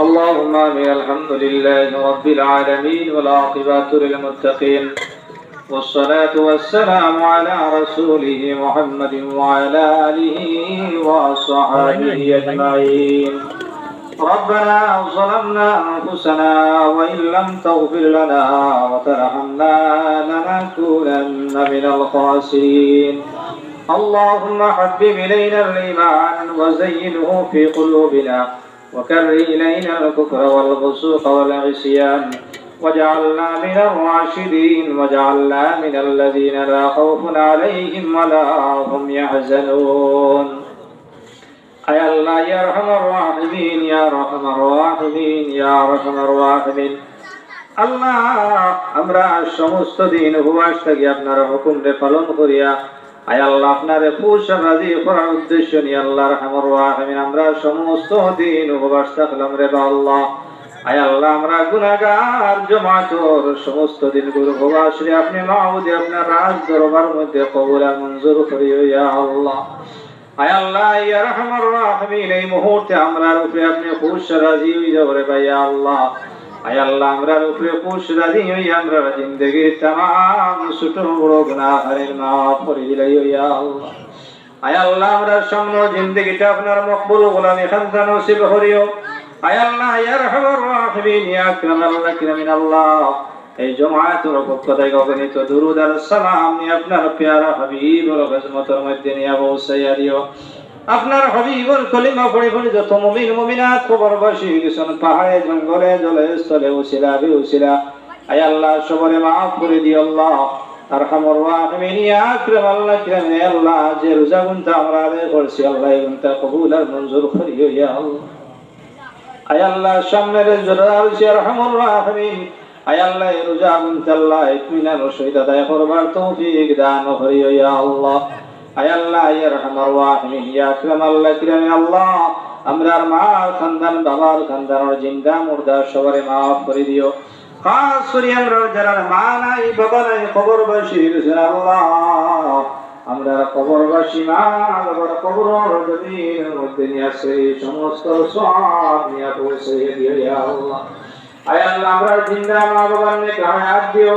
اللهم آمين. الحمد لله رب العالمين والعاقبة للمتقين. والصلاة والسلام على رسوله محمد وعلى آله وصحبه أجمعين. ربنا ظلمنا أنفسنا وإن لم تغفر لنا وترحمنا لنكونن من الخاسرين. اللهم حبب إلينا الإيمان وزينه في قلوبنا. وكره إلينا الكفر والفسوق والعصيان واجعلنا من الراشدين واجعلنا من الذين لا خوف عليهم ولا هم يحزنون أي الله يا أرحم الراحمين يا أرحم الراحمين يا أرحم الراحمين আল্লাহ আমরা সমস্ত দিন উপবাস থাকি আপনার হুকুমরে পালন করিয়া আমরা সমস্ত দিন আমরা আপনার রাজ দরবার মধ্যে ইয়া এই মুহূর্তে উপরে আপনি রাজি আয় আল্লাহ উপরে পুষ রাজি আমরা জিন্দগি তাম ছোট বড় গুনাহের করে দিলাই আল্লাহ। আয় আল্লাহ সম্ন জিন্দগিটা আপনার মকবুল গোলামি খান্তা নসিব হরিও আয় আল্লাহ আল্লাহ আল্লাহ। এই সালাম আপনার পেয়ারা হাবিব রহমতের মধ্যে নিয়ে অবশ্যই দিও। আপনার হাবিবুর কলিমা পড়ে পড়ে যত মুমিন মুমিনাত খবর বসি গেছেন পাহাড়ে, জঙ্গলে জলে স্থলে উসিলা বি উসিলা আয় আল্লাহ, সবরে মাফ করে দিও আল্লাহ। আরহামুর রাহিমিন, ইয়া আকরাম আল্লাহ, কিরাম আল্লাহ। যে রোজা গুনতা আমরা আদায় করছি, আল্লাহ গুনতা কবুল আর মঞ্জুর করিও ইয়া আল্লাহ। আয় আল্লাহ, সামনের জোরা হইছে আরহামুর রাহিমিন। আয় আল্লাহ রোজা গুনতা আল্লাহ, ইতমিনান ও সহিত আদায় করবার তৌফিক দান করিও ইয়া আল্লাহ। আয় আল্লাহ ইয়া রহমান রাহিমিন ইয়া আল্লাহ কিরাম আল্লাহ আমরার মার খানদান, বাবার খানদানের জিন্দা দিও। খাস আমরা যারা মা নাই, বাবা বাসি আমরা মা, বাবার কবর জমির মধ্যে নিয়ে আসে সমস্ত আল্লাহ। আয় আমরা জিন্দা মা, বাবার নেক দিও।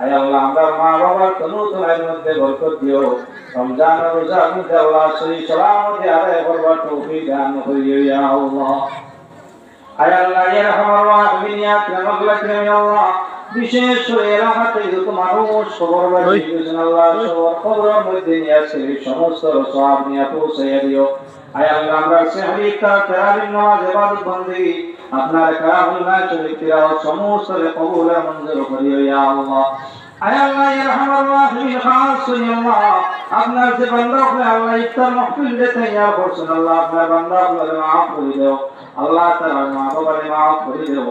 আয় আল্লাহ, আমরা মা বাবার তনু তনের মধ্যে বরকত দিও। রমজান রোজা মধ্যে আল্লাহ সহি সালামতে আদায় করবার তৌফিক দান করিও ইয়া আল্লাহ। আয় আল্লাহ, ইয়া রহমান রাহিম ইয়া আকরামাল আকরাম আল্লাহ। বিশেষ এলাকাতে যত মানুষ খবর আল্লাহ সবার খবরের মধ্যে নিয়ে আসে সমস্ত সব নিয়ে পৌঁছাইয়া দিও। আয় আল্লাহ আমরা সেহরি তেরাবিন নামাজ ইবাদত বন্দেগি আপনার কালামুল না চরিত্রা সমস্ত কবুল মঞ্জুর করিও ইয়া আল্লাহ। আয় আল্লাহ ইয়া রহমান রাহিম খাস আল্লাহ। আপনার যে বান্দা আপনি আল্লাহ ইফতার মাহফিল দে তৈয়ার করছেন আল্লাহ আপনার বান্দা আপনার মাফ করে দাও। আল্লাহ তাআলা মা বাবারে মাফ করে দাও।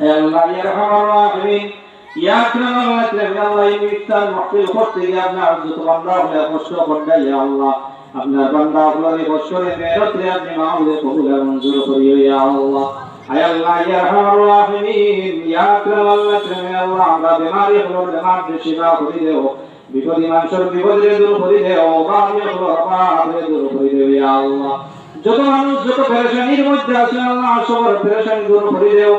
আপনার বান্দা আপনার বছরে মেহনত আপনি মাহমুদে কবুল মঞ্জুর করিও আল্লাহ। আয় আল্লাহ রহমান। রাহিমিন আকরাম আল্লাহ কিরাম আল্লাহ। আমরা বেমারি হলো, বেমার শিফা করে দেও। বিপদী মানুষের বিপদে দূর করে দেও। বাড়ি হলো বাড়ি দূর করে দেও আল্লাহ। যত মানুষ, যত পেরেশানির মধ্যে আছে, আল্লাহ সবার পেরেশানি দূর করে দেও।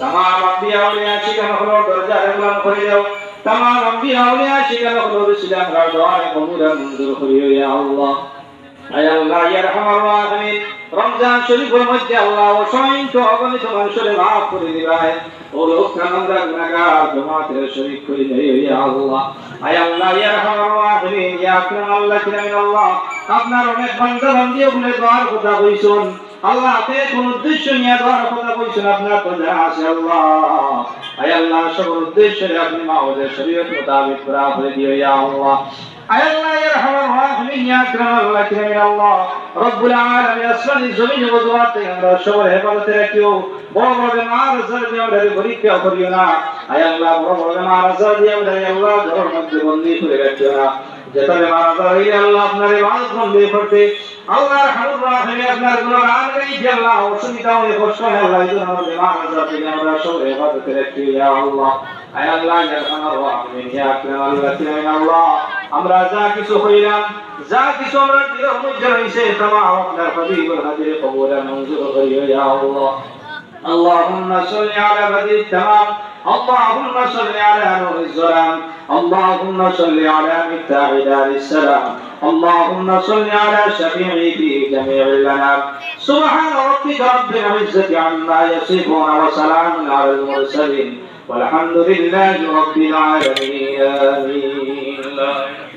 तमाम अंबिया औलिया शिकन खलो दर्जा एगलाम করে দাও तमाम अंबिया औलिया शिकन खलो রসিলাম রাদওয়ায়ে কবুলা মঞ্জুর করিও ইয়া আল্লাহ আয় আল্লাহ ইয়া রহমান রাহিমিন রমজান শরীফের মধ্যে আল্লাহ অসংখ্য অগণিত মানুষের মাফ করে দিবায় ও লোক কামন্দা গুনাহগার জমাতের শরীক করে দিও ইয়া আল্লাহ আয় আল্লাহ ইয়া রহমান রাহিমিন ইয়া আকরাম আল্লাহ কিরামিন আল্লাহ আপনার অনেক বান্দা বান্দি বলে দোয়ার কথা কইছুন আল্লাহ আপনি কোন উদ্দেশ্য নিয়ে দোয়ার কথা কইছেন আপনার তো জানা আছে আল্লাহ। আয় আল্লাহ সব উদ্দেশ্যে আপনি মাওদের শরীয়ত মোতাবেক পুরা করে দিও ইয়া আল্লাহ। আয় আল্লাহ, ইয়া রহমান রাহিমিন, ইয়া আকরাম আল্লাহ কিরামিন আল্লাহ। রব্বুল আলামিন, আসমানি জমিন ও জওয়াতে আমরা সবার হেফাজতে রাখিও। বড় বড় বেমার আজার দিয়ে আমরা পরীক্ষা করিও না। আয় আল্লাহ, বড় বড় বেমার আজার দিয়ে আমরা আল্লাহ ঘরের মধ্যে বন্দি করে রাখিও না। যেটা বেমার আজার হইলে আল্লাহ আপনার ইবাদত বন্দি করতে আল্লাহর হামদ রাহিমে আপনার গুণগান গাই যে আল্লাহ অসুবিধা হয়ে কষ্ট হয় আল্লাহ এই জন্য বেমার আজার থেকে আমরা সবার হেফাজতে রাখি ইয়া আল্লাহ আয় আল্লাহ ইয়া রহমান রাহিম ইয়া আকরাম আল্লাহ কিরাম আল্লাহ আমরা যা কিছু হইলাম যা কিছু আমরা দিলের মধ্যে রয়েছে তামাম আপনার হাবিবুল হাজির কবুল মঞ্জুর করিও ইয়া আল্লাহ اللهم صل على بدر التمام اللهم صل على نور الظلام اللهم صل على مفتاح دار السلام اللهم صل على شفيع في جميع الأنام. سبحان ربك رب العزة عما يصفون وسلام على المرسلين والحمد لله رب العالمين. آمين